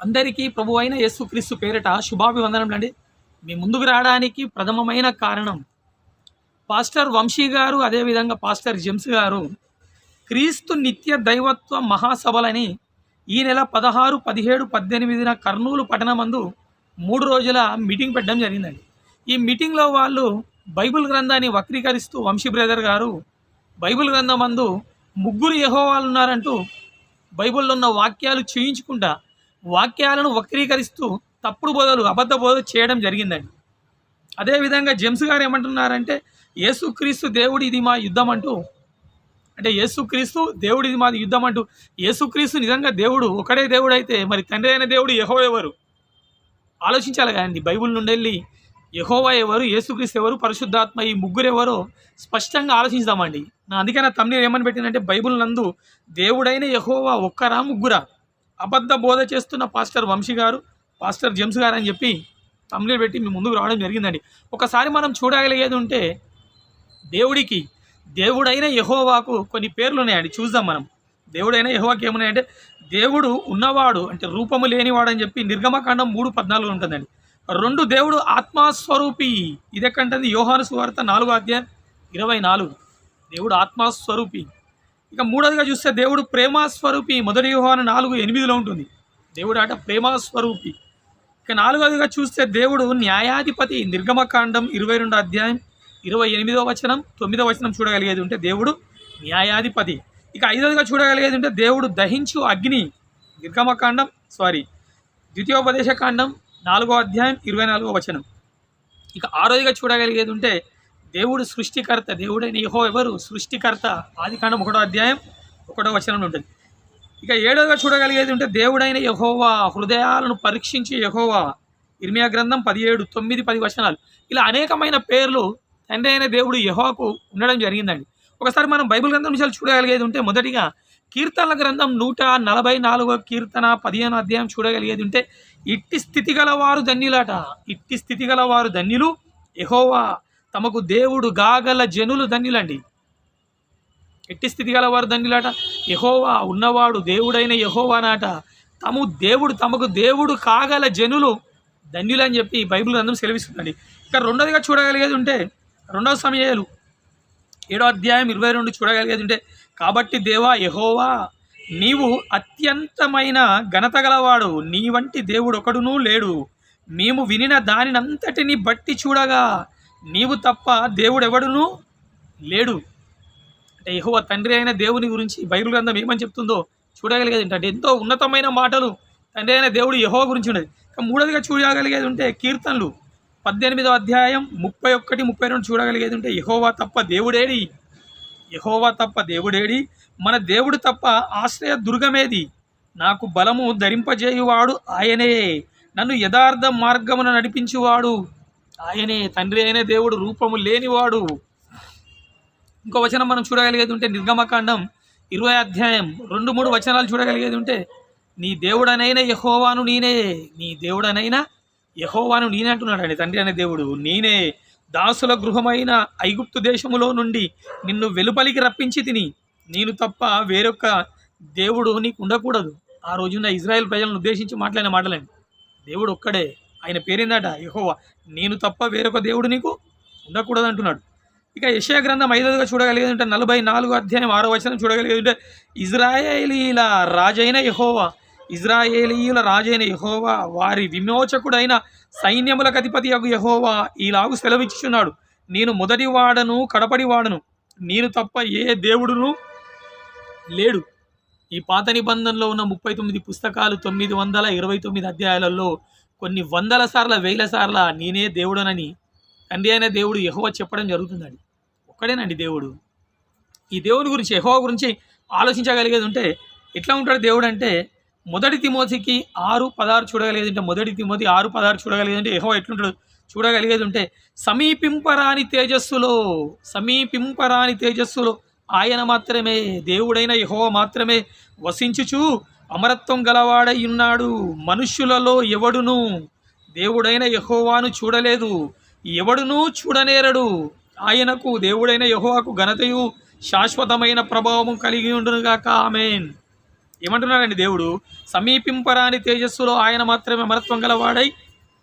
అందరికీ ప్రభు అయిన యేసుక్రీస్తు పేరిట శుభాభివందనములండి మీ ముందుకు రావడానికి ప్రథమమైన కారణం పాస్టర్ వంశీ గారు అదేవిధంగా పాస్టర్ జెమ్స్ గారు క్రీస్తు నిత్య దైవత్వ మహాసభలని ఈ నెల పదహారు పదిహేడు పద్దెనిమిదిన కర్నూలు పట్టణమందు మూడు రోజుల మీటింగ్ పెట్టడం జరిగిందండి. ఈ మీటింగ్లో వాళ్ళు బైబిల్ గ్రంథాన్ని వక్రీకరిస్తూ వంశీ బ్రదర్ గారు బైబిల్ గ్రంథం అందు ముగ్గురు యెహోవాలు ఉన్నారంటూ బైబిల్లో ఉన్న వాక్యాలు చేయించుకుంటా వాక్యాలను వక్రీకరిస్తూ తప్పుడు బోధలు అబద్ధ బోధలు చేయడం జరిగిందండి. అదేవిధంగా జెమ్స్ గారు ఏమంటున్నారంటే యేసుక్రీస్తు దేవుడు ఇది మా యుద్ధం అంటూ అంటే యేసుక్రీస్తు దేవుడు ఇది మాది యుద్ధం అంటూ యేసుక్రీస్తు నిజంగా దేవుడు ఒకడే దేవుడు అయితే మరి తండ్రి అయిన దేవుడు యహో ఎవరు? ఆలోచించాలి కదండి బైబిల్ నుండి వెళ్ళి యహోవా ఎవరు యేసుక్రీస్తు ఎవరు పరిశుద్ధాత్మ ఈ ముగ్గురు ఎవరో స్పష్టంగా ఆలోచిస్తామండి. నా అందుకే నా తమ్ముడు ఏమని పెట్టిందంటే బైబిల్ నందు దేవుడైన యహోవా ఒక్కరా ముగ్గురా. అబద్ధ బోధ చేస్తున్న పాస్టర్ వంశీ గారు పాస్టర్ జెమ్స్ గారు అని చెప్పి తమిళ పెట్టి మీ ముందుకు రావడం జరిగిందండి. ఒకసారి మనం చూడగలిగేది ఉంటే దేవుడికి దేవుడైన యహోవాకు కొన్ని పేర్లు ఉన్నాయండి. చూద్దాం మనం. దేవుడైన యహోవాకి ఏమున్నాయంటే దేవుడు ఉన్నవాడు అంటే రూపము లేనివాడు అని చెప్పి నిర్గమకాండం మూడు పద్నాలుగు ఉంటుందండి. రెండు దేవుడు ఆత్మస్వరూపి. ఇదెక్కంటుంది యోహాను సువార్త నాలుగో అధ్యాయం ఇరవై నాలుగు. దేవుడు ఆత్మస్వరూపి. ఇక మూడవదిగా చూస్తే దేవుడు ప్రేమస్వరూపి మొదటి వ్యూహాన్ని నాలుగు ఎనిమిదిలో ఉంటుంది. దేవుడు ఆట ప్రేమస్వరూపి. ఇక నాలుగవదిగా చూస్తే దేవుడు న్యాయాధిపతి నిర్గమకాండం ఇరవై రెండు అధ్యాయం ఇరవై ఎనిమిదో వచనం తొమ్మిదో వచనం చూడగలిగేది ఉంటే దేవుడు న్యాయాధిపతి. ఇక ఐదవదిగా చూడగలిగేది ఉంటే దేవుడు దహించు అగ్ని నిర్గమకాండం సారీ ద్వితీయోపదేశ కాండం నాలుగో అధ్యాయం ఇరవై నాలుగో వచనం. ఇక ఆరోదిగా చూడగలిగేది ఉంటే దేవుడు సృష్టికర్త దేవుడైన యహో ఎవరు సృష్టికర్త. ఆది కాండం ఒకటో అధ్యాయం ఒకటో వచనం ఉంటుంది. ఇక ఏడోగా చూడగలిగేది ఉంటే దేవుడైన యహోవా హృదయాలను పరీక్షించి యహోవా. ఇర్మియా గ్రంథం పదిహేడు తొమ్మిది పది వచనాలు. ఇలా అనేకమైన పేర్లు తండ్రి అయిన దేవుడు యహోకు ఉండడం జరిగిందండి. ఒకసారి మనం బైబిల్ గ్రంథం నుంచి చూడగలిగేది ఉంటే మొదటిగా కీర్తనల గ్రంథం నూట నలభై నాలుగో కీర్తన పదిహేను అధ్యాయం చూడగలిగేది ఉంటే ఇట్టి స్థితి గలవారు ధన్యులట. ఇట్టి స్థితి గలవారు ధన్యులు యహోవా. తమకు దేవుడు గాగల జనులు ధన్యులండి. ఎట్టి స్థితి గలవారు ధన్యులాట? యహోవా ఉన్నవాడు దేవుడైన యహోవానాట. తము దేవుడు తమకు దేవుడు కాగల జనులు ధన్యులని చెప్పి బైబిల్ గ్రంథం సెలవిస్తుందండి. ఇక రెండోదిగా చూడగలిగేది ఉంటే రెండవ సమయాలు ఏడో అధ్యాయం ఇరవై రెండు చూడగలిగేది ఉంటే కాబట్టి దేవా యహోవా నీవు అత్యంతమైన ఘనత గలవాడు నీ వంటి దేవుడు ఒకడునూ లేడు. మేము వినిన దానినంతటిని బట్టి చూడగా నీవు తప్ప దేవుడెవడును లేడు. అంటే యెహోవా తండ్రి అయిన దేవుని గురించి బైబిల్ గ్రంథం ఏమని చెప్తుందో చూడగలిగేది అంటే ఎంతో ఉన్నతమైన మాటలు తండ్రి అయిన దేవుడు యెహోవా గురించి ఉండేది మూడవదిగా చూడగలిగేది ఉంటే కీర్తనలు. పద్దెనిమిదో అధ్యాయం ముప్పై ఒక్కటి ముప్పై రెండు చూడగలిగేది ఉంటే యహోవా తప్ప దేవుడేడి. యహోవా తప్ప దేవుడేడి. మన దేవుడు తప్ప ఆశ్రయ దుర్గమేది. నాకు బలము ధరింపజేయువాడు ఆయనే. నన్ను యథార్థ మార్గమున నడిపించువాడు. ఆయనే తండ్రి అయిన దేవుడు రూపము లేనివాడు. ఇంకో వచనం మనం చూడగలిగేది ఉంటే నిర్గమకాండం ఇరవై అధ్యాయం రెండు మూడు వచనాలు చూడగలిగేది ఉంటే నీ దేవుడనైనా యహోవాను నేనే నీ దేవుడనైనా యహోవాను నేనే అంటున్నాడండి తండ్రి అనే దేవుడు. నేనే దాసుల గృహమైన ఐగుప్తు దేశములో నుండి నిన్ను వెలుపలికి రప్పించి తిని నేను తప్ప వేరొక దేవుడు నీకు ఉండకూడదు. ఆ రోజున ఇజ్రాయెల్ ప్రజలను ఉద్దేశించి మాట్లాడిన మాటలండి. దేవుడు ఒక్కడే ఆయన పేరేందట? యహోవా. నేను తప్ప వేరొక దేవుడు నీకు ఉండకూడదు అంటున్నాడు ఇక యశయ గ్రంథం ఐదవదిగా చూడగలిగేది అంటే నలభై నాలుగు అధ్యాయం ఆరో వచనం చూడగలిగేది అంటే ఇజ్రాయేలీల రాజైన యహోవా ఇజ్రాయేలీయుల రాజైన యహోవా వారి విమోచకుడైన సైన్యములకు అధిపతి అగు యహోవా ఈలాగు సెలవిచ్చుచున్నాడు. నేను మొదటివాడను కడపడివాడను నేను తప్ప ఏ దేవుడును లేడు. ఈ పాత నిబంధనలో ఉన్న ముప్పై తొమ్మిది పుస్తకాలు తొమ్మిది వందల ఇరవై తొమ్మిది అధ్యాయాలలో కొన్ని వందల సార్ల వేల సార్ల నేనే దేవుడనని తండ్రి అయిన దేవుడు యహోవ చెప్పడం జరుగుతుందండి. ఒక్కడేనండి దేవుడు. ఈ దేవుడి గురించి యహోవ గురించి ఆలోచించగలిగేది ఉంటే ఎట్లా ఉంటాడు దేవుడు అంటే మొదటి తిమోతికి ఆరు పదహారు చూడగలిగేది ఉంటే మొదటి తిమోతి ఆరు పదహారు చూడగలిగేది ఉంటే యహోవ ఎట్లుంటాడు చూడగలిగేది ఉంటే సమీపింపరాని తేజస్సులో సమీపింపరాని తేజస్సులో ఆయన మాత్రమే దేవుడైన యహోవ మాత్రమే వసించుచు అమరత్వం గలవాడై ఉన్నాడు మనుష్యులలో ఎవడును దేవుడైన యహోవాను చూడలేదు. ఎవడునూ చూడనేరడు. ఆయనకు దేవుడైన యహోవాకు ఘనతయు శాశ్వతమైన ప్రభావం కలిగి ఉండునుగాక. ఆమెన్. ఏమంటున్నాడండి దేవుడు? సమీపింపరాని తేజస్సులో ఆయన మాత్రమే అమరత్వం గలవాడై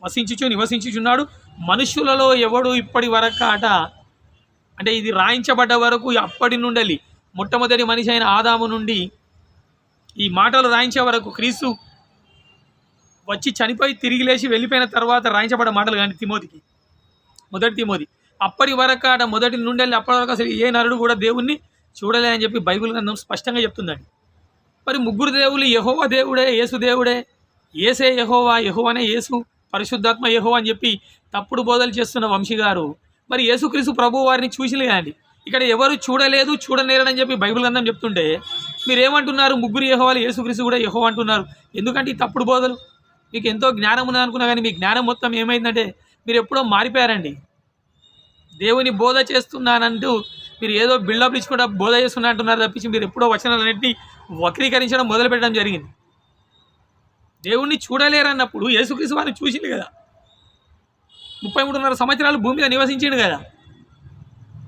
వసించుచు నివసించుచున్నాడు. మనుషులలో ఎవడు ఇప్పటి వరకాట అంటే? ఇది రాయించబడ్డ వరకు అప్పటి నుండి మొట్టమొదటి మనిషి అయిన ఆదాము నుండి ఈ మాటలు రాయించే వరకు క్రీస్తు వచ్చి చనిపోయి తిరిగి లేచి వెళ్ళిపోయిన తర్వాత రాయించబడే మాటలు కానీ తిమోతికి. మొదటి తిమోతి అప్పటి వరకు ఆడ మొదటి నుండి వెళ్ళి అప్పటి వరకు అసలు ఏ నరుడు కూడా దేవుణ్ణి చూడలే అని చెప్పి బైబిల్ గ్రంథం స్పష్టంగా చెప్తుందండి. మరి ముగ్గురు దేవులు యహోవ దేవుడే యేసు దేవుడే ఏసే యహోవా యహోవనే యేసు పరిశుద్ధాత్మ యహో అని చెప్పి తప్పుడు బోధలు చేస్తున్న వంశీ గారు మరి యేసుక్రీస్తు ప్రభు వారిని చూసిలే అండి ఇక్కడ ఎవరు చూడలేదు చూడలేరని చెప్పి బైబిల్ గ్రంథం చెప్తుంటే మీరేమంటున్నారు? ముగ్గురు యహోవాలి యేసుక్రీస్తు కూడా యహో అంటున్నారు. ఎందుకంటే ఈ తప్పుడు బోధలు? మీకు ఎంతో జ్ఞానం ఉందనుకున్నా కానీ మీ జ్ఞానం మొత్తం ఏమైందంటే మీరు ఎప్పుడో మారిపోయారండి. దేవుని బోధ చేస్తున్నానంటూ మీరు ఏదో బిల్డప్ ఇచ్చుకుంటా బోధ చేస్తున్నా అంటున్నారు తప్పించి మీరు ఎప్పుడో వచనాలన్నింటినీ వక్రీకరించడం మొదలు పెట్టడం జరిగింది. దేవుణ్ణి చూడలేరన్నప్పుడు యేసుక్రీస్తు వారిని చూసింది కదా. ముప్పై మూడున్నర సంవత్సరాలు భూమిగా నివసించిండు కదా.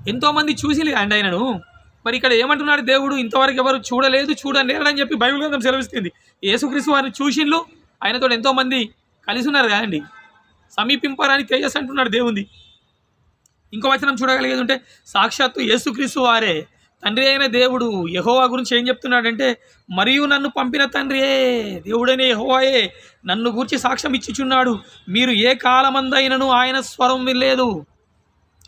ఎంతోమంది చూసిలే అండి ఆయనను. మరి ఇక్కడ ఏమంటున్నాడు దేవుడు? ఇంతవరకు ఎవరు చూడలేదు చూడలేరని చెప్పి బైబిల్ గ్రంథం సెలవిస్తుంది. యేసుక్రీస్తు వారిని చూసిండ్లు ఆయనతో ఎంతోమంది కలిసి ఉన్నారు కదండి. సమీపింపరాని తేజస్ అంటున్నాడు దేవుంది. ఇంకో వచనం చూడగలిగేది ఉంటే సాక్షాత్తు యేసుక్రీస్తు వారే తండ్రి అయిన దేవుడు యహోవా గురించి ఏం చెప్తున్నాడంటే మరియు నన్ను పంపిన తండ్రియే దేవుడైన యహోవాయే నన్ను గూర్చి సాక్ష్యం ఇచ్చిచున్నాడు. మీరు ఏ కాలమందైనను ఆయన స్వరం వినలేదు.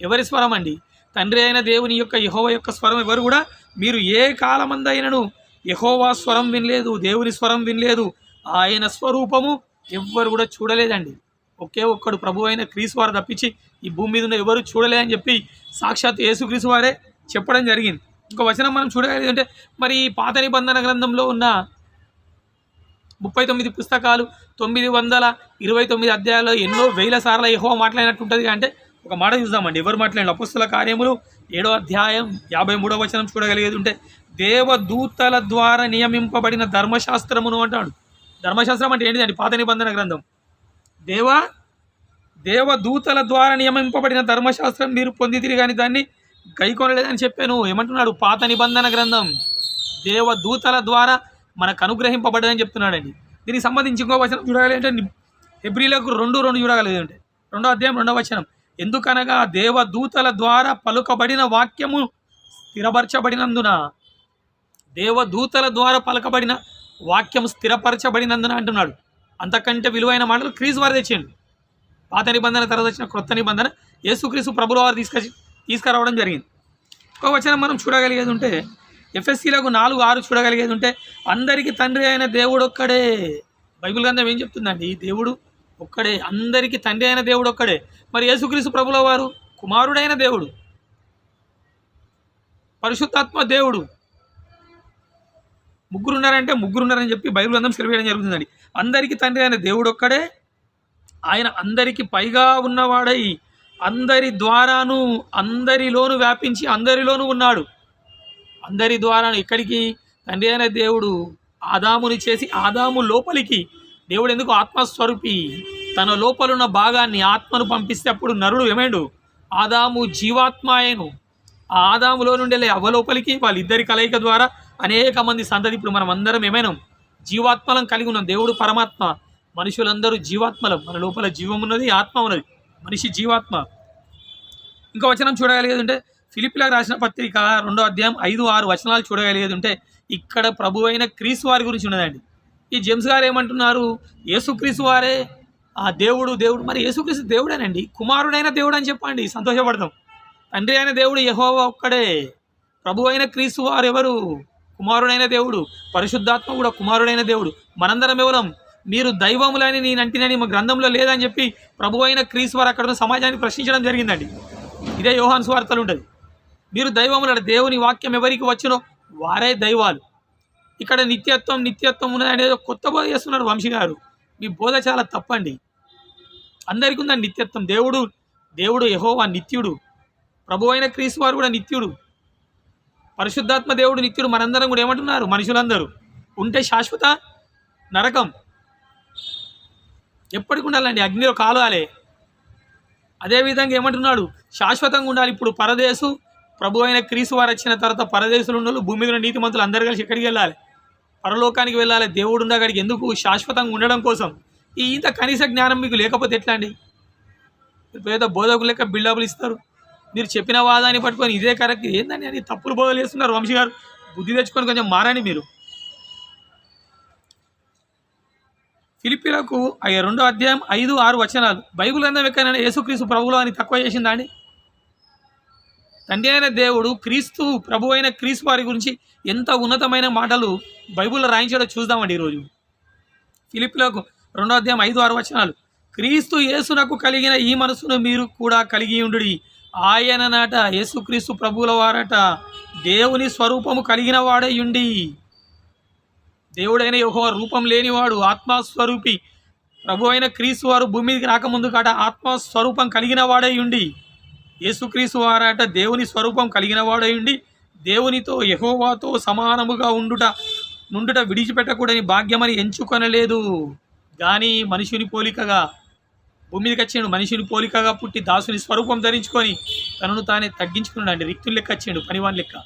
ఎవరి స్వరం అండి? తండ్రి అయిన దేవుని యొక్క యహోవ యొక్క స్వరం ఎవరు కూడా మీరు ఏ కాలమందైనను యహోవా స్వరం వినలేదు దేవుని స్వరం వినలేదు ఆయన స్వరూపము ఎవ్వరు కూడా చూడలేదండి. ఒకే ఒక్కడు ప్రభు అయిన క్రీసు వారు తప్పించి ఈ భూమి మీద ఉన్న ఎవరు చూడలే అని చెప్పి సాక్షాత్ యేసుక్రీస్తు వారే చెప్పడం జరిగింది. ఇంకో వచనం మనం చూడగలిగి అంటే మరి ఈ పాత నిబంధన గ్రంథంలో ఉన్న ముప్పై తొమ్మిది పుస్తకాలు తొమ్మిది వందల ఇరవై తొమ్మిది అధ్యాయాల్లో ఎన్నో వేల సార్లు యెహోవా మాట్లాడినట్టు ఉంటుంది. అంటే ఒక మాట చూద్దామండి. ఎవరు మాట్లాడిన అపుస్తల కార్యములు? ఏడో అధ్యాయం యాభై మూడో వచనం చూడగలిగేది ఉంటే దేవదూతల ద్వారా నియమింపబడిన ధర్మశాస్త్రమును అంటాడు. ధర్మశాస్త్రం అంటే ఏంటిదండి? పాత నిబంధన గ్రంథం. దేవ దేవదూతల ద్వారా నియమింపబడిన ధర్మశాస్త్రం మీరు పొందితిరి కానీ దాన్ని గైకొనలేదని చెప్పాను. ఏమంటున్నాడు? పాత నిబంధన గ్రంథం. దేవదూతల ద్వారా మనకు అనుగ్రహింపబడ్డదని చెప్తున్నాడండి. దీనికి సంబంధించి ఇంకో వచనం చూడగలిగి అంటే హెబ్రిలకు రెండు రెండు చూడగలిగేది ఉంటే రెండో అధ్యాయం రెండో వచనం. ఎందుకనగా దేవదూతల ద్వారా పలుకబడిన వాక్యము స్థిరపరచబడినందున దేవదూతల ద్వారా పలకబడిన వాక్యం స్థిరపరచబడినందున అంటున్నాడు. అంతకంటే విలువైన మాటలు క్రీజు వారు తెచ్చేయండి పాత నిబంధన తర్వాత వచ్చిన క్రొత్త నిబంధన యేసుక్రీసు ప్రభుల వారు తీసుకొచ్చి తీసుకురావడం జరిగింది. ఒక వచనం మనం చూడగలిగేది ఉంటే ఎఫ్ఎస్సీలకు నాలుగు ఆరు చూడగలిగేది ఉంటే అందరికీ తండ్రి అయిన దేవుడు ఒక్కడే. బైబిల్ గ్రంథం ఏం చెప్తుందండి? దేవుడు ఒక్కడే. అందరికీ తండ్రి అయిన దేవుడు ఒక్కడే. మరి యేసుక్రీస్తు ప్రభుల వారు కుమారుడైన దేవుడు పరిశుద్ధాత్మ దేవుడు. ముగ్గురున్నారంటే ముగ్గురున్నారని చెప్పి బైబిల్ అందరం సెలవేయడం జరుగుతుందండి. అందరికీ తండ్రి అయిన దేవుడు ఒక్కడే. ఆయన అందరికి పైగా ఉన్నవాడై అందరి ద్వారాను అందరిలోను వ్యాపించి అందరిలోనూ ఉన్నాడు. అందరి ద్వారాను ఇక్కడికి తండ్రి అయిన దేవుడు ఆదాముని చేసి ఆదాము లోపలికి. దేవుడు ఎందుకు ఆత్మస్వరూపి? తన లోపలున్న భాగాన్ని ఆత్మను పంపిస్తే అప్పుడు నరుడు ఏమైండు? ఆదాము జీవాత్మాయను. ఆ ఆదాములో నుండి అవలోపలికి వాళ్ళిద్దరి కలయిక ద్వారా అనేక మంది సంతతి. ఇప్పుడు మనం అందరం ఏమైనాం? జీవాత్మలం కలిగి ఉన్నాం. దేవుడు పరమాత్మ. మనుషులందరూ జీవాత్మలం. మన లోపల జీవం ఉన్నది ఆత్మ ఉన్నది. మనిషి జీవాత్మ. ఇంకో వచనం చూడగలిగేది ఉంటే ఫిలిపిలకు రాసిన పత్రిక రెండో అధ్యాయం ఐదు ఆరు వచనాలు చూడగలిగేది ఉంటే ఇక్కడ ప్రభు అయిన క్రీస్తు వారి గురించి ఉన్నదండి. ఈ జేమ్స్ గారు ఏమంటున్నారు? యేసుక్రీస్తు వారే ఆ దేవుడు దేవుడు మరి యేసుక్రీస్తు దేవుడేనండి. కుమారుడైన దేవుడు అని చెప్పండి సంతోషపడతాం. తండ్రి అయిన దేవుడు యెహోవా ఒక్కడే. ప్రభు అయిన క్రీస్తు వారు ఎవరు కుమారుడైన దేవుడు. పరిశుద్ధాత్మ కూడా కుమారుడైన దేవుడు. మనందరం ఎవరం? మీరు దైవములని నేను అంటినని మా గ్రంథంలో లేదని చెప్పి ప్రభు అయిన క్రీస్తు వారు అక్కడ సమాజాన్ని ప్రశ్నించడం జరిగిందండి. ఇదే యోహాన్ స్వార్థలు ఉంటుంది. మీరు దైవముల దేవుని వాక్యం ఎవరికి వచ్చినో వారే దైవాలు. ఇక్కడ నిత్యత్వం నిత్యత్వం ఉన్నది అనేది కొత్త బోధ చేస్తున్నారు వంశీ గారు మీ బోధ చాలా తప్పండి. అందరికీ ఉందండి నిత్యత్వం? దేవుడు దేవుడు యహోవా నిత్యుడు. ప్రభు అయిన క్రీస్తు వారు కూడా నిత్యుడు. పరిశుద్ధాత్మ దేవుడు నిత్యుడు. మనందరం కూడా ఏమంటున్నారు? మనుషులందరూ. ఉంటే శాశ్వత నరకం. ఎప్పటికి ఉండాలండి? అగ్నిలో కాలాలే. అదేవిధంగా ఏమంటున్నాడు? శాశ్వతంగా ఉండాలి. ఇప్పుడు పరదేశు ప్రభు అయిన క్రీస్తు వారు వచ్చిన తర్వాత పరదేశులు ఉన్న భూమి మీద నీతిమంతులు అందరు కలిసి ఎక్కడికి వెళ్ళాలి? పరలోకానికి వెళ్ళాలి. దేవుడు ఉండగాడికి ఎందుకు? శాశ్వతంగా ఉండడం కోసం. ఈ ఇంత కనీస జ్ఞానం మీకు లేకపోతే ఎట్లా అండి మీరు పేద బోధకులు లెక్క బిల్డప్లు ఇస్తారు. మీరు చెప్పిన వాదాన్ని పట్టుకొని ఇదే కరెక్ట్ ఏందని అని తప్పులు బోధలు చేస్తున్నారు వంశీ గారు బుద్ధి తెచ్చుకొని కొంచెం మారండి మీరు. ఫిలిపిలకు ఆ రెండో అధ్యాయం ఐదు ఆరు వచనాలు. బైబిల్ అందం ఎక్కడైనా యేసుక్రీస్తు ప్రభువులో అని తక్కువ చేసిందా అండి? తండ్రి అయిన దేవుడు క్రీస్తు ప్రభు అయిన క్రీస్తు వారి గురించి ఎంత ఉన్నతమైన మాటలు బైబిల్లో రాయించాడో చూద్దామండి ఈరోజు. ఫిలిపిలకు రెండో అధ్యాయం ఐదు ఆరు వచనాలు. క్రీస్తు యేసునకు కలిగిన ఈ మనసును మీరు కూడా కలిగి ఉండు ఆయన నాట యేసుక్రీస్తు ప్రభువుల వారట దేవుని స్వరూపము కలిగిన వాడే ఉండి. దేవుడైన యహో రూపం లేనివాడు ఆత్మస్వరూపి. ప్రభు అయిన క్రీస్తు వారు భూమి మీదకి రాకముందు కాట ఆత్మస్వరూపం కలిగిన వాడై ఉండి. యేసుక్రీస్తు వారట దేవుని స్వరూపం కలిగిన వాడై ఉండి దేవునితో యహోవాతో సమానముగా ఉండుట నుండుట విడిచిపెట్టకూడని భాగ్యమని ఎంచుకొనలేదు. కానీ మనిషిని పోలికగా భూమి మీదకి వచ్చిండు మనిషిని పోలికగా పుట్టి దాసుని స్వరూపం ధరించుకొని తనను తానే తగ్గించుకున్నాడు రిక్తులు లెక్క వచ్చిండు పనివాని లెక్క.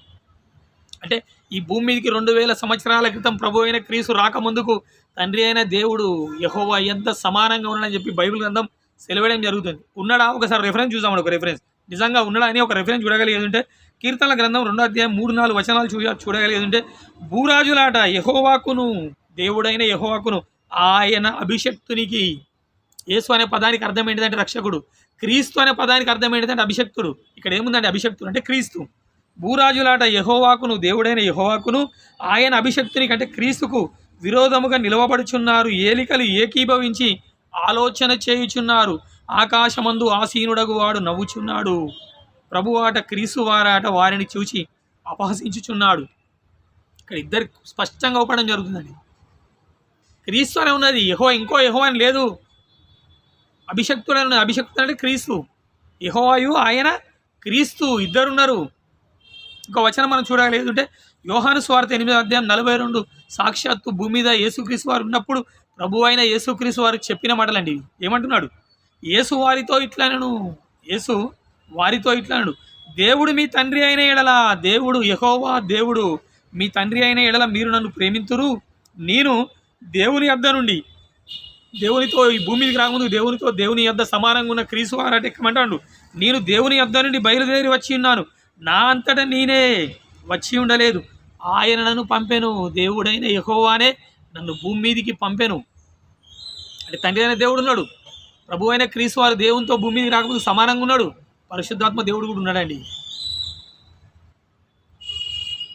అంటే ఈ భూమి మీదకి రెండు వేల సంవత్సరాల క్రితం ప్రభు అయిన క్రీసు రాకముందుకు తండ్రి అయిన దేవుడు యహోవా ఎంత సమానంగా ఉన్నాడని చెప్పి బైబిల్ గ్రంథం సెలవేయడం జరుగుతుంది. ఉన్నాడా? ఒకసారి రెఫరెన్స్ చూసామండి ఒక రెఫరెన్స్ నిజంగా ఉన్నాడా అని ఒక రెఫరెన్స్ చూడగలిగేది ఉంటే కీర్తనల గ్రంథం రెండో అధ్యాయం మూడు నాలుగు వచనాలు చూ చూడగలిగేది ఉంటే భూరాజులాట యహోవాకును దేవుడైన యహోవాకును ఆయన అభిషక్తునికి యేసు అనే పదానికి అర్థం ఏంటిదంటే రక్షకుడు. క్రీస్తు అనే పదానికి అర్థం ఏంటిదంటే అభిషక్తుడు. ఇక్కడ ఏముందంటే అభిషక్తుడు అంటే క్రీస్తు. భూరాజులాట యహోవాకును దేవుడైన యహోవాకును ఆయన అభిషక్తునికి అంటే క్రీస్తుకు విరోధముగా నిలవబడుచున్నారు. ఏలికలు ఏకీభవించి ఆలోచన చేయుచున్నారు. ఆకాశమందు ఆసీనుడగు వాడు నవ్వుచున్నాడు. ప్రభువాట క్రీస్తు వారాట వారిని చూచి అపహసించుచున్నాడు. ఇక్కడ ఇద్దరు స్పష్టంగా అవ్వడం జరుగుతుందండి. క్రీస్తు అనే ఉన్నది. యహో ఇంకో యహో అని లేదు. అభిషక్తుడు ఉన్నది అభిషక్తుడు అంటే క్రీస్తు. యహోవాయు ఆయన క్రీస్తు ఇద్దరున్నారు. ఇంకో వచనం మనం చూడగలేదు అంటే యోహాను స్వార్థ ఎనిమిది అధ్యాయం నలభై రెండు సాక్షాత్తు భూమి మీద యేసుక్రీస్తు వారు ఉన్నప్పుడు ప్రభు అయిన యేసుక్రీస్తు వారికి చెప్పిన మాటలండి ఏమంటున్నాడు? యేసు వారితో ఇట్లనను. యేసు వారితో ఇట్లనడు. దేవుడు మీ తండ్రి అయిన ఎడల దేవుడు యహోవా దేవుడు. మీ తండ్రి అయిన ఎడల మీరు నన్ను ప్రేమింతురు. నేను దేవుని యొద్ద నుండి దేవునితో ఈ భూమి మీదకి రాకముందు దేవునితో దేవుని యొద్ద సమానంగా ఉన్న క్రీస్తు వారట ఎక్కమంటాడు? నేను దేవుని యొద్ద నుండి బయలుదేరి వచ్చి ఉన్నాను. నా అంతట నేనే వచ్చి ఉండలేదు. ఆయన నన్ను పంపెను. దేవుడైన యహోవానే నన్ను భూమి మీదికి పంపెను. అంటే తండ్రి అయిన దేవుడు ఉన్నాడు. ప్రభు అయిన క్రీస్తు వారు దేవునితో భూమి మీదకి రాకముందు సమానంగా ఉన్నాడు. పరిశుద్ధాత్మ దేవుడు కూడా ఉన్నాడండి.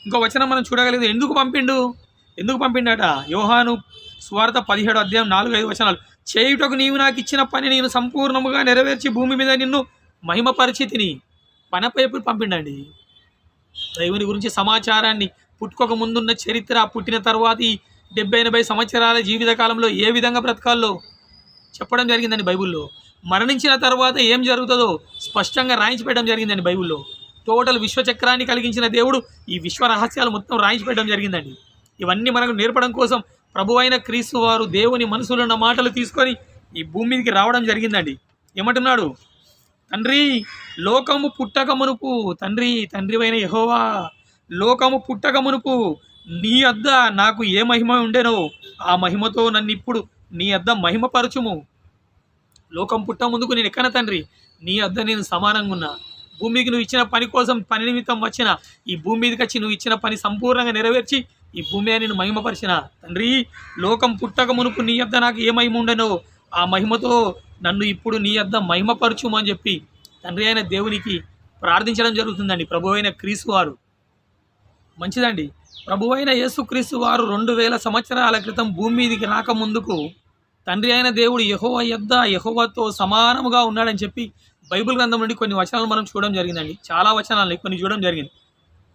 ఇంకో వచనం మనం చూడగలేదు ఎందుకు పంపిండు? ఎందుకు పంపిండట? యోహాను స్వార్థ పదిహేడు అధ్యాయం నాలుగు ఐదు వచనాలు. చేయుటకు నీవు నాకు ఇచ్చిన పని నేను సంపూర్ణముగా నెరవేర్చి భూమి మీద నిన్ను మహిమ పరిచితిని పనపైపు పంపిండండి? దేవుని గురించి సమాచారాన్ని పుట్టుకోక ముందున్న చరిత్ర పుట్టిన తర్వాత ఈ డెబ్బై ఎనభై సంవత్సరాల జీవిత కాలంలో ఏ విధంగా బ్రతకాలో చెప్పడం జరిగిందండి బైబిల్లో. మరణించిన తర్వాత ఏం జరుగుతుందో స్పష్టంగా రాయించి పెట్టడం జరిగిందండి బైబిల్లో. టోటల్ విశ్వచక్రాన్ని కలిగించిన దేవుడు ఈ విశ్వ రహస్యాలు మొత్తం రాయించిపెట్టడం జరిగిందండి. ఇవన్నీ మనకు నేర్పడం కోసం ప్రభు అయిన క్రీస్తు వారు దేవుని మనసులో ఉన్న మాటలు తీసుకొని ఈ భూమి మీదకి రావడం జరిగిందండి. ఏమంటున్నాడు? తండ్రి లోకము పుట్టక మునుపు తండ్రి తండ్రి అయిన యహోవా లోకము పుట్టక మునుపు నీ అద్ద నాకు ఏ మహిమ ఉండేనో ఆ మహిమతో నన్ను ఇప్పుడు నీ అద్ద మహిమపరచుము. లోకం పుట్ట ముందుకు నేను ఎక్కన తండ్రి? నీ అద్ద నేను సమానంగా ఉన్నా. భూమికి నువ్వు ఇచ్చిన పని కోసం పని నిమిత్తం వచ్చిన ఈ భూమి మీదకి వచ్చి నువ్వు ఇచ్చిన పని సంపూర్ణంగా నెరవేర్చి ఈ భూమి నేను మహిమపరిచిన. తండ్రి లోకం పుట్టక మునుపు నీ అద్ద నాకు ఏ మహిమ ఉండనో ఆ మహిమతో నన్ను ఇప్పుడు నీ అద్ద మహిమపరచుము అని చెప్పి తండ్రి అయిన దేవునికి ప్రార్థించడం జరుగుతుందండి. ప్రభు అయిన క్రీస్తు వారు. మంచిదండి. ప్రభు అయిన యేసుక్రీస్తు వారు రెండు వేల సంవత్సరాల క్రితం భూమి మీదకి రాకముందుకు తండ్రి అయిన దేవుడు యహోవ యొద్ద యహోవతో సమానముగా ఉన్నాడని చెప్పి బైబిల్ గ్రంథం నుండి కొన్ని వచనాలు మనం చూడడం జరిగిందండి. చాలా వచనాలు కొన్ని చూడడం జరిగింది.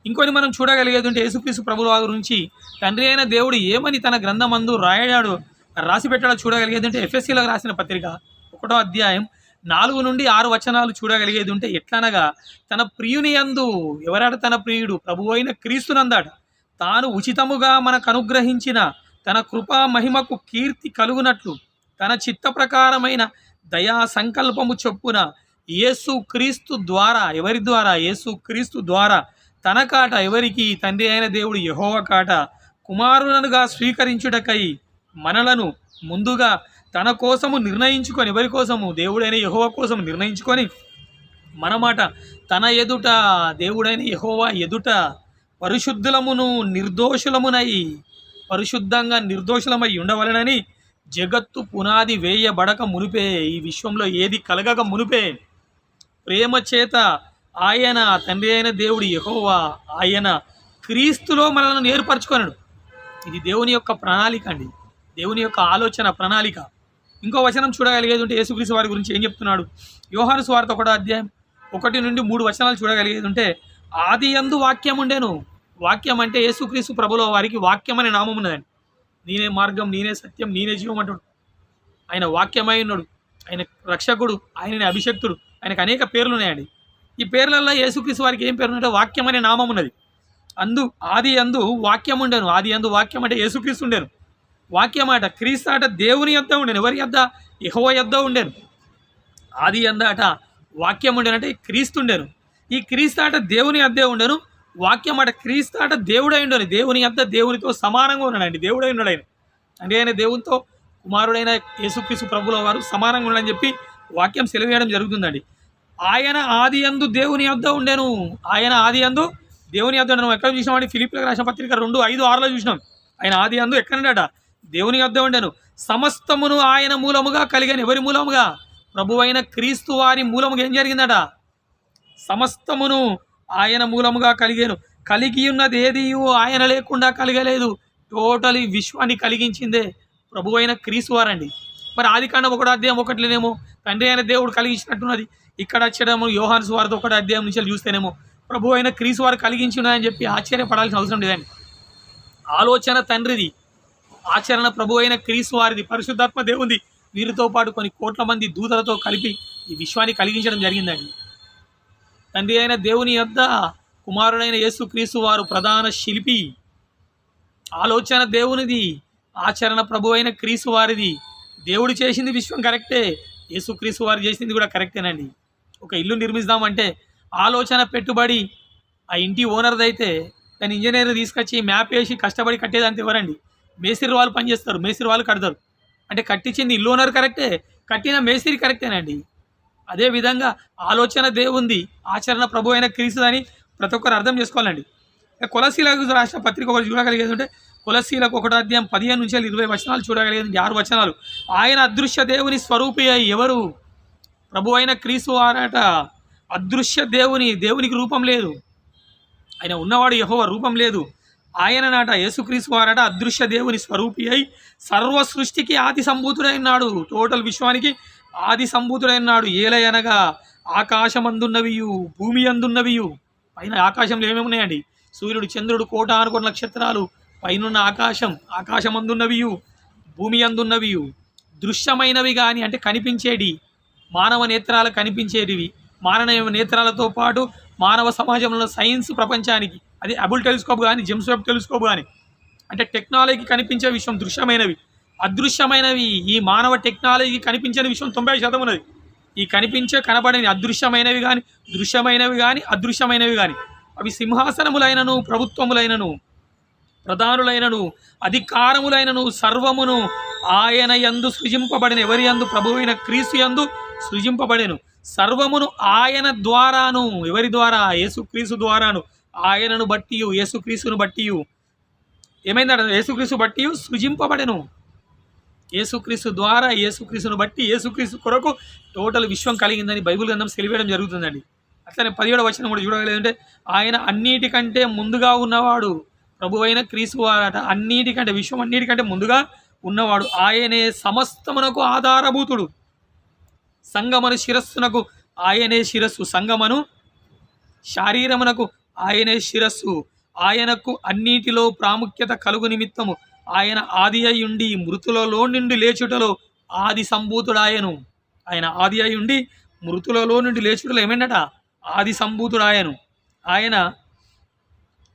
ఇంకొని మనం చూడగలిగేది ఉంటే యేసుక్రీస్తు ప్రభుల వారి గురించి తండ్రి అయిన దేవుడు ఏమని తన గ్రంథమందు రాయడాడు రాసి పెట్టాడో చూడగలిగేది ఉంటే ఎఫ్ఎస్సీలో రాసిన పత్రిక ఒకటో అధ్యాయం నాలుగు నుండి ఆరు వచనాలు చూడగలిగేది ఉంటే ఎట్లనగా తన ప్రియుని యందు ఎవరాడు తన ప్రియుడు? ప్రభు అయిన క్రీస్తునందాట. తాను ఉచితముగా మనకు అనుగ్రహించిన తన కృపా మహిమకు కీర్తి కలుగునట్లు తన చిత్త ప్రకారమైన దయా సంకల్పము చొప్పున యేసు క్రీస్తు ద్వారా ఎవరి ద్వారా? యేసు క్రీస్తు ద్వారా తన కాట ఎవరికి తండ్రి అయిన దేవుడు యహోవ కాట కుమారులనుగా స్వీకరించుటకై మనలను ముందుగా తన కోసము నిర్ణయించుకొని ఎవరి కోసము? దేవుడైన యహోవ కోసం నిర్ణయించుకొని మనమాట తన ఎదుట దేవుడైన యెహోవా ఎదుట పరిశుద్ధులమును నిర్దోషులమునై పరిశుద్ధంగా నిర్దోషులమై ఉండవలనని జగత్తు పునాది వేయబడక మునిపే ఈ విశ్వంలో ఏది కలగక మునిపే ప్రేమ చేత ఆయన తండ్రి అయిన దేవుడు యహోవా ఆయన క్రీస్తులో మనల్ని ఏర్పరచుకొనడు ఇది దేవుని యొక్క ప్రణాళిక అండి. దేవుని యొక్క ఆలోచన ప్రణాళిక. ఇంకో వచనం చూడగలిగేది ఉంటే యేసుక్రీస్తు వారి గురించి ఏం చెప్తున్నాడు? యోహాను స్వార్థ ఒకటో అధ్యాయం ఒకటి నుండి మూడు వచనాలు చూడగలిగేది ఉంటే ఆది ఎందు వాక్యం ఉండేను. వాక్యం అంటే యేసుక్రీస్తు ప్రభులో వారికి వాక్యం అనే నామం ఉన్నదండి నేనే మార్గం నేనే సత్యం నేనే జీవం అంటాడు ఆయన వాక్యమై ఉన్నాడు. ఆయన రక్షకుడు ఆయననే అభిషక్తుడు. ఆయనకు అనేక పేర్లు ఉన్నాయండి. ఈ పేర్లలో యేసుక్రీస్తు వారికి ఏం పేరు అంటే వాక్యం అనే నామం ఉన్నది అందు ఆది అందు వాక్యం ఉండేను ఆది అందు వాక్యం అంటే యేసుక్రీస్తు ఉండేను. వాక్యం ఆట క్రీస్తు ఆట దేవుని యొద్ద ఉండేను. ఎవరి యొద్ద? యెహోవా యొద్ద ఉండేను. ఆది అంద అట వాక్యం ఉండేనంటే క్రీస్తు ఉండేను. ఈ క్రీస్తు ఆట దేవుని అద్దే ఉండను. వాక్యం ఆట క్రీస్తు ఆట దేవుడై ఉండను. దేవుని అద్ద దేవునితో సమానంగా ఉన్నాడండి. దేవుడై ఉన్నాడు ఆయన అంటే ఆయన దేవునితో కుమారుడైన యేసుక్రీస్తు ప్రభుల వారు సమానంగా ఉండని చెప్పి వాక్యం సెలవేయడం జరుగుతుందండి. ఆయన ఆది అందు దేవుని యొద్ద ఉండేను. ఆయన ఆది అందు దేవుని యొద్ద ఉండను. ఎక్కడ చూసినామండి ఫిలిపిలకు రాసిన పత్రిక రెండు ఐదు ఆరులో చూసినాం. ఆయన ఆది అందు ఎక్కడట దేవుని యొద్ద ఉండేను. సమస్తమును ఆయన మూలముగా కలిగాను. ఎవరి మూలముగా? ప్రభువైన క్రీస్తు వారి మూలముగా. ఏం జరిగిందట? సమస్తమును ఆయన మూలముగా కలిగాను. కలిగి ఉన్నది ఏది? ఆయన లేకుండా కలగలేదు. టోటలీ విశ్వాన్ని కలిగించిందే ప్రభువైన అయిన క్రీస్తు వారండి. మరి ఆది కాండం ఒకటి అధ్యాయం ఒకటిలేనేమో తండ్రి అయిన దేవుడు కలిగించినట్టున్నది. ఇక్కడ వచ్చడము యోహాను సువార్త ఒకటి అధ్యాయం నుంచి చూస్తేనేమో ప్రభు అయిన క్రీస్తు వారు కలిగించున్నాయని చెప్పి ఆశ్చర్యపడాల్సిన అవసరం లేదండి. ఆలోచన తండ్రిది ఆచరణ ప్రభు అయిన క్రీస్తు వారిది పరిశుద్ధాత్మ దేవుంది వీరితో పాటు కొన్ని కోట్ల మంది దూతలతో కలిపి ఈ విశ్వాన్ని కలిగించడం జరిగిందండి. తండ్రి అయిన దేవుని యొద్ద కుమారుడైన యేసు క్రీసు వారు ప్రధాన శిల్పి. ఆలోచన దేవునిది ఆచరణ ప్రభు అయిన క్రీస్తు వారిది. దేవుడు చేసింది విశ్వం కరెక్టే యేసు క్రీస్తు వారు చేసింది కూడా కరెక్టేనండి. ఒక ఇల్లు నిర్మిస్తామంటే ఆలోచన పెట్టుబడి ఆ ఇంటి ఓనర్ది అయితే దాని ఇంజనీర్ తీసుకొచ్చి మ్యాప్ వేసి కష్టపడి కట్టేదంత ఎవరండి? మేస్త్రి వాళ్ళు పనిచేస్తారు మేస్త్రి వాళ్ళు కడతారు. అంటే కట్టించింది ఇల్లు ఓనర్ కరెక్టే కట్టిన మేస్త్రి కరెక్టేనండి. అదేవిధంగా ఆలోచన దేవుంది ఆచరణ ప్రభు అయిన క్రీస్తు అని ప్రతి ఒక్కరు అర్థం చేసుకోవాలండి. కులశీలకు రాష్ట్ర రాసిన పత్రిక ఒకటి చూడగలిగేది ఉంటే కులశీలకు ఒకటి అధ్యాయం పదిహేను నుంచి ఇరవై వచనాలు చూడగలిగేది ఆరు వచనాలు. ఆయన అదృశ్య దేవుని స్వరూపి అయి ఎవరు? ప్రభు అయిన క్రీస్తు వారట అదృశ్య దేవుని దేవునికి రూపం లేదు. ఆయన ఉన్నవాడు యహోవ రూపం లేదు. ఆయన నాట యేసుక్రీస్తు వారట అదృశ్య దేవుని స్వరూపి అయి సర్వ సృష్టికి ఆది సంభూతుడైనాడు టోటల్ విశ్వానికి ఆది సంభూతుడైనాడు ఏలయనగా ఆకాశమందున్నవియు భూమి అందున్నవియు పైన ఆకాశంలో ఏమేమి ఉన్నాయండి? సూర్యుడు చంద్రుడు కోట అనుకున్న నక్షత్రాలు. పైనున్న ఆకాశం ఆకాశమందున్నవియు భూమి అందున్నవియు దృశ్యమైనవి కానీ అంటే కనిపించేటి మానవ నేత్రాలు కనిపించేటివి. మానవ నేత్రాలతో పాటు మానవ సమాజంలో సైన్స్ ప్రపంచానికి అది అబుల్ టెలిస్కోప్ కానీ జెమ్స్ వెబ్ టెలిస్కోప్ కానీ అంటే టెక్నాలజీకి కనిపించే విషయం దృశ్యమైనవి. అదృశ్యమైనవి ఈ మానవ టెక్నాలజీకి కనిపించని విషయం తొంభై శాతం ఉన్నది. ఈ కనిపించే కనబడని అదృశ్యమైనవి కానీ దృశ్యమైనవి కానీ అదృశ్యమైనవి కానీ అవి సింహాసనములైనను ప్రభుత్వములైనను ప్రధానులైనను అధికారములైనను సర్వమును ఆయన యందు సృజింపబడిన ఎవరి యందు ప్రభువైన క్రీస్తు యందు సృజింపబడెను. సర్వమును ఆయన ద్వారాను ఎవరి ద్వారా? యేసుక్రీసు ద్వారాను. ఆయనను బట్టి యేసుక్రీసును బట్టి ఏమైందట? యేసుక్రీసు బట్టి సృజింపబడెను. యేసుక్రీస్తు ద్వారా యేసుక్రీస్తును బట్టి యేసుక్రీస్తు కొరకు టోటల్ విశ్వం కలిగిందని బైబిల్ గ్రంథం సెలివేయడం జరుగుతుందండి. అట్లనే పదిహేడు వచనం కూడా చూడగలేదంటే ఆయన అన్నిటికంటే ముందుగా ఉన్నవాడు ప్రభు అయిన క్రీస్తు వారట. అన్నిటికంటే విశ్వం అన్నిటికంటే ముందుగా ఉన్నవాడు. ఆయనే సమస్తమునకు ఆధారభూతుడు. సంగమను శిరస్సునకు ఆయనే శిరస్సు. సంగమను శారీరమునకు ఆయనే శిరస్సు. ఆయనకు అన్నిటిలో ప్రాముఖ్యత కలుగు నిమిత్తము. ఆయన ఆది అయ్యుండి ఉండి మృతులలో నుండి లేచుటలో ఆది సంభూతుడాయను. ఆయన ఆది అయ్యుండి ఉండి మృతులలో నుండి లేచుటలో ఏమైందట? ఆది సంభూతుడాయను. ఆయన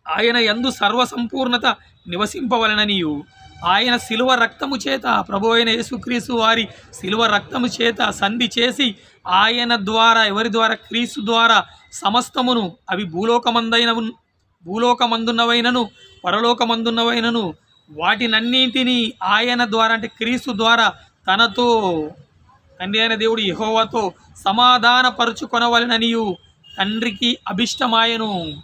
ఆయన ఎందు సర్వసంపూర్ణత నివసింపవలననియు. ఆయన శిలువ రక్తము చేత ప్రభు అయిన యేసుక్రీసు వారి శిలువ రక్తము చేత సంధి చేసి ఆయన ద్వారా ఎవరి ద్వారా? క్రీస్తు ద్వారా సమస్తమును అవి భూలోకమందైన భూలోకమందున్నవైనను పరలోకమందున్నవైనను వాటినన్నింటినీ ఆయన ద్వారా అంటే క్రీస్తు ద్వారా తనతో తండ్రి అయిన దేవుడు యహోవతో సమాధానపరుచుకొనవలననియు తండ్రికి అభిష్టమాయను.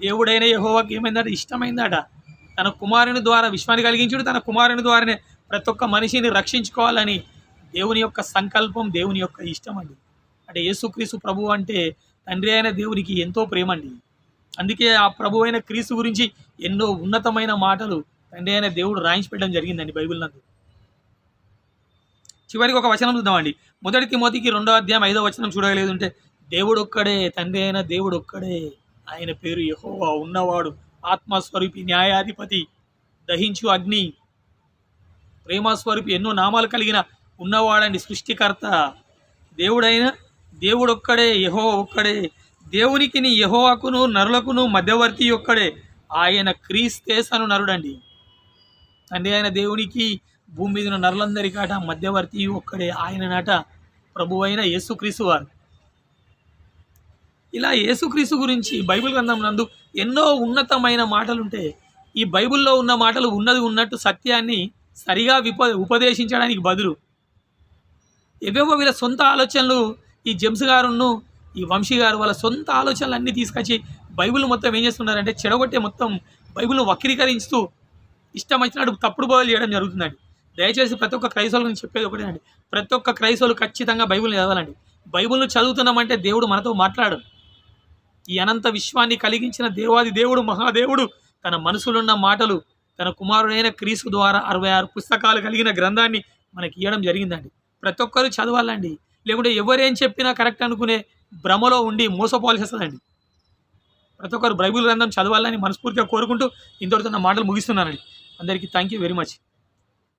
దేవుడైన యహోవాకి ఏమైందట? ఇష్టమైందట? తన కుమారుని ద్వారా విశ్వాన్ని కలిగించుడు తన కుమారుని ద్వారానే ప్రతి ఒక్క మనిషిని రక్షించుకోవాలని దేవుని యొక్క సంకల్పం దేవుని యొక్క ఇష్టం అండి. అంటే యేసుక్రీసు ప్రభు అంటే తండ్రి అయిన దేవునికి ఎంతో ప్రేమ అండి అందుకే ఆ ప్రభు అయిన క్రీస్తు గురించి ఎన్నో ఉన్నతమైన మాటలు తండ్రి అయిన దేవుడు రాయించి పెట్టడం జరిగిందండి బైబిల్ నందు. చివరికి ఒక వచనం చూద్దామండి. మొదటి తిమోతికి రెండో అధ్యాయం ఐదో వచనం చూడగలేదు అంటే దేవుడు ఒక్కడే తండ్రి అయిన దేవుడు ఒక్కడే ఆయన పేరు యహోవా ఉన్నవాడు. ఆత్మస్వరూపి న్యాయాధిపతి దహించు అగ్ని. ప్రేమస్వరూపి ఎన్నో నామాలు కలిగిన ఉన్నవాడండి సృష్టికర్త. దేవుడైన దేవుడు ఒక్కడే యహో ఒక్కడే. దేవునికి యహోవాకును నరులకును మధ్యవర్తి ఒక్కడే. ఆయన క్రీస్తేసను నరుడండి. తండ్రి ఆయన దేవునికి భూమి మీద నరులందరి నరులందరికాట మధ్యవర్తి ఒక్కడే. ఆయన నాట ప్రభు అయిన యేసుక్రీసు వారు. ఇలా యేసుక్రీసు గురించి బైబిల్ గ్రంథం నందు ఎన్నో ఉన్నతమైన మాటలుంటే ఈ బైబిల్లో ఉన్న మాటలు ఉన్నది ఉన్నట్టు సత్యాన్ని సరిగా విప ఉపదేశించడానికి బదులు. ఎవేవో వీళ్ళ సొంత ఆలోచనలు ఈ జెమ్స్ గారును ఈ వంశీ గారు వాళ్ళ సొంత ఆలోచనలు అన్నీ తీసుకొచ్చి బైబిల్ మొత్తం ఏం చేస్తున్నారంటే చెడగొట్టే మొత్తం బైబిల్ను వక్రీకరిస్తూ ఇష్టం వచ్చినట్టు తప్పుడు బోధలు చేయడం జరుగుతుందండి. దయచేసి ప్రతి ఒక్క క్రైస్తవులు నేను చెప్పేది ఒకటేనండి. ప్రతి ఒక్క క్రైస్తవులు ఖచ్చితంగా బైబిల్ని చదవాలండి. బైబిల్ను చదువుతున్నామంటే దేవుడు మనతో మాట్లాడు ఈ అనంత విశ్వాన్ని కలిగించిన దేవాది దేవుడు మహాదేవుడు తన మనసులున్న మాటలు తన కుమారుడైన క్రీసు ద్వారా అరవై ఆరు పుస్తకాలు కలిగిన గ్రంథాన్ని మనకి ఇవ్వడం జరిగిందండి. ప్రతి ఒక్కరు చదవాలండి. లేకుంటే ఎవరేం చెప్పినా కరెక్ట్ అనుకునే భ్రమలో ఉండి మోసపోవాల్సి వస్తుందండి ప్రతి ఒక్కరు బైబిల్ గ్రంథం చదవాలని మనస్ఫూర్తిగా కోరుకుంటూ ఇంతటితో నా మాటలు ముగిస్తున్నానండి. అందరికీ థ్యాంక్ యూ వెరీ మచ్.